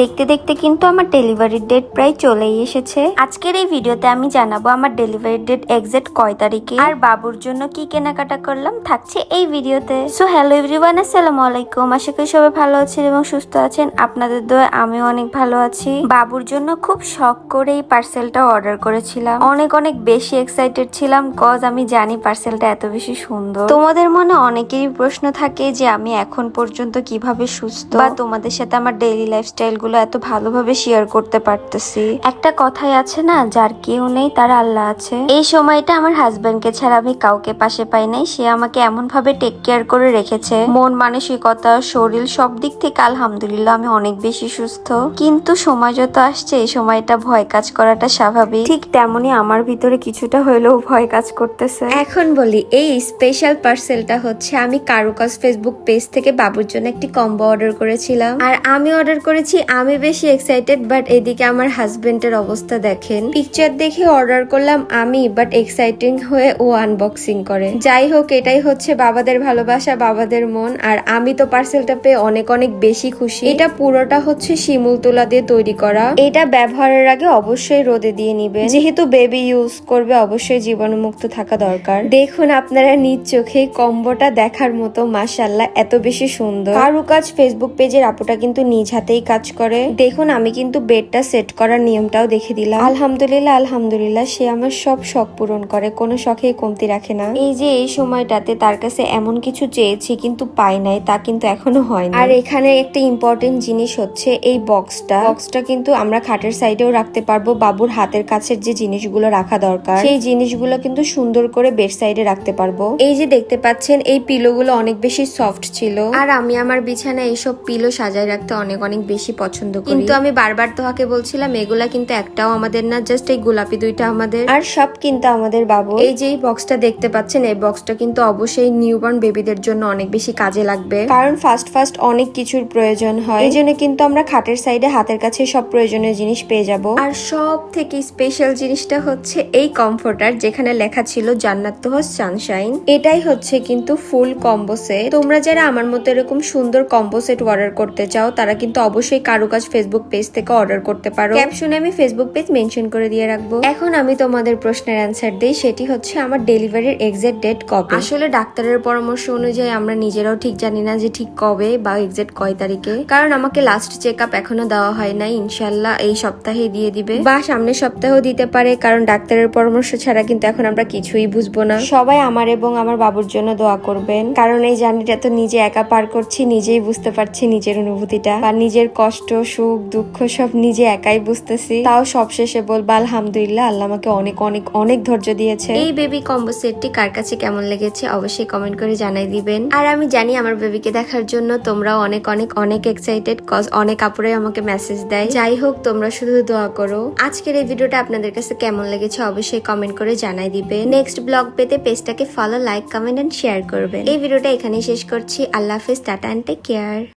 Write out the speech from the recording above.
দেখতে দেখতে কিন্তু আমার ডেলিভারির ডেট প্রায় চলেই এসেছে। আজকের এই ভিডিওতে আমি জানাব আমার ডেলিভারি ডেট এক্সাক্ট কয় তারিখে আর বাবুর জন্য কি কেনাকাটা করলাম থাকছে এই ভিডিওতে। সো হ্যালো এভরিওয়ান আসসালামু আলাইকুম। আশা করি সবাই ভালো আছেন এবং সুস্থ আছেন। আপনাদের দোয়া আমিও অনেক ভালো আছি। বাবুর জন্য খুব শখ করে এই পার্সেলটা অর্ডার করেছিলাম। অনেক অনেক বেশি এক্সাইটেড ছিলাম কজ আমি জানি পার্সেলটা এত বেশি সুন্দর। তোমাদের মনে অনেকেরই প্রশ্ন থাকে যে আমি এখন পর্যন্ত কীভাবে সুস্থ? বা তোমাদের সাথে আমার ডেইলি লাইফস্টাইল গুলো এত ভালোভাবে শেয়ার করতে পারতেছি। একটা কথাই আছে না, যার কেউ নেই, তার আল্লাহ আছে। এই সময়টা আমার হাজবেন্ডকে ছাড়া আমি কাউকে পাশে পাই নাই, সে আমাকে এমন ভাবে টেক কেয়ার করে রেখেছে। মন মানসিকতা, শরীর সব দিক থেকে আলহামদুলিল্লাহ আমি অনেক বেশি সুস্থ। কিন্তু সময় যত আসছে, এই সময়টা ভয় কাজ করাটা স্বাভাবিক। ঠিক তেমনি আমার ভিতরে কিছুটা হলেও ভয় কাজ করতেছে। এখন বলি, এই স্পেশাল পার্সেলটা হচ্ছে, আমি কারুকাজ ফেসবুক পেজ থেকে বাবুর জন্য একটি কম্বো অর্ডার করেছিলাম। আর আমি অর্ডার করেছি আমি বেশি এক্সাইটেড বাট এদিকে আমার হাজবেন্ডের অবস্থা দেখেন। পিকচার দেখে অর্ডার করলাম আমি বাট এক্সাইটিং হয়ে ও আনবক্সিং করে। যাই হোক, এটাই হচ্ছে বাবাদের ভালোবাসা, বাবাদের মন, আর আমি তো পার্সেলটা পেয়ে অনেক অনেক বেশি খুশি। এটা পুরোটা হচ্ছে শিমুল তুলা দিয়ে তৈরি করা। এটা ব্যবহারের আগে অবশ্যই রোদে দিয়ে নিবে যেহেতু বেবি ইউজ করবে, অবশ্যই জীবাণুমুক্ত থাকা দরকার। দেখুন আপনারা নিজ চোখে কম্বোটা দেখার মতো মাসাল্লাহ এত বেশি সুন্দর। কারুকাজ ফেসবুক পেজের আপুটা কিন্তু নিজ হাতেই কাজ করে। দেখুন, আমি কিন্তু বেডটা সেট করার নিয়মটাও দেখে দিলাম। আলহামদুলিল্লাহ আলহামদুলিল্লাহ, সে আমার সব শখ পূরণ করে। কোনো শখেই কমতি রাখে না। এই যে, এই সময়টাতে তার কাছে এমন কিছু চেয়েছি, কিন্তু পাই নাই, তা কিন্তু এখনও হয় আর এখানে একটা ইম্পর্টেন্ট জিনিস হচ্ছে এই বক্সটা বক্সটা কিন্তু আমরা খাটের সাইডেও রাখতে পারব। বাবুর হাতের কাছের যে জিনিসগুলো রাখা দরকার, সেই জিনিসগুলো কিন্তু সুন্দর করে বেড সাইডে রাখতে পারব। এই যে, দেখতে পাচ্ছেন, এই পিলোগুলো অনেক বেশি সফট ছিল। আর আমি আমার বিছানায় এইসব পিলো সাজায় রাখতে অনেক অনেক বেশি পছন্দ করি। কিন্তু আমি বারবার তোহাকে বলছিলাম এগুলা কিন্তু একটাও আমাদের না জাস্ট এই গোলাপি দুইটা আমাদের। আর সব কিন্তু আমাদের বাবু। এই যে এই বক্সটা দেখতে পাচ্ছেন এই বক্সটা কিন্তু অবশ্যই নিউবর্ন বেবিদের জন্য অনেক বেশি কাজে লাগবে। কারণ ফার্স্ট ফার্স্ট অনেক কিছুর প্রয়োজন হয়। এই জন্য কিন্তু আমরা খাটের সাইডে হাতের কাছে সব প্রয়োজনীয় জিনিস পেয়ে যাব। আর সব থেকে স্পেশাল জিনিসটা হচ্ছে এই কমফোর্টার যেখানে লেখা ছিল জান্নাত তোহস সানশাইন এটাই হচ্ছে কিন্তু ফুল কম্বো সেট তোমরা যারা আমার মতো এরকম সুন্দর কম্বো সেট অর্ডার করতে চাও তারা কিন্তু অবশ্যই কারুকাজ ফেসবুক পেজ থেকে অর্ডার করতে পারো। ক্যাপশনে আমি ফেসবুক পেজ মেনশন করে দিয়ে রাখব। এখন আমি তোমাদের প্রশ্নের অ্যান্সার দিই, সেটি হচ্ছে আমার ডেলিভারির এক্সাক্ট ডেট কবে? আসলে ডাক্তারের পরামর্শ অনুযায়ী আমরা নিজেরাও ঠিক জানি না যে ঠিক কবে বা এক্সাক্ট কয় তারিখে। কারণ আমাকে লাস্ট চেক আপ এখনও দেওয়া হয় নাই ইনশাল্লাহ এই সপ্তাহে দিয়ে দিবে। বা সামনের সপ্তাহেও দিতে পারে, কারণ ডাক্তারের পরামর্শ ছাড়া কিন্তু এখন আমরা কিছুই বুঝব না। সবাই আমার এবং আমার বাবুর জন্য দোয়া করবেন, কারণ এই জার্নিটা তো নিজে একা পার করছি, নিজেই বুঝতে পারছি নিজের অনুভূতিটা, বা নিজের কষ্ট সুখ, দুঃখ সব নিজে একাই বুঝতেছি। তাও সবশেষে বলব, আলহামদুলিল্লাহ, আল্লাহ আমাকে অনেক অনেক অনেক ধৈর্য দিয়েছে। এই বেবি কম্বো সেটটি কার কাছে কেমন লেগেছে অবশ্যই কমেন্ট করে জানাই দিবেন। আর আমি জানি আমার বেবিকে দেখার জন্য তোমরাও অনেক অনেক অনেক এক্সাইটেড কজ অনেক আপুরাই আমাকে মেসেজ দেয়। যাই হোক, তোমরা শুধু দোয়া করো। আজকের এই ভিডিওটা আপনাদের কাছে কেমন লেগেছে অবশ্যই কমেন্ট করে জানাই দিবে নেক্সট ব্লগ পেতে পেজটাকে follow like comment and share করবেন। এই ভিডিওটা এখানেই শেষ করছি। আল্লাহ হাফেজ, টাটা অ্যান্ড টেক কেয়ার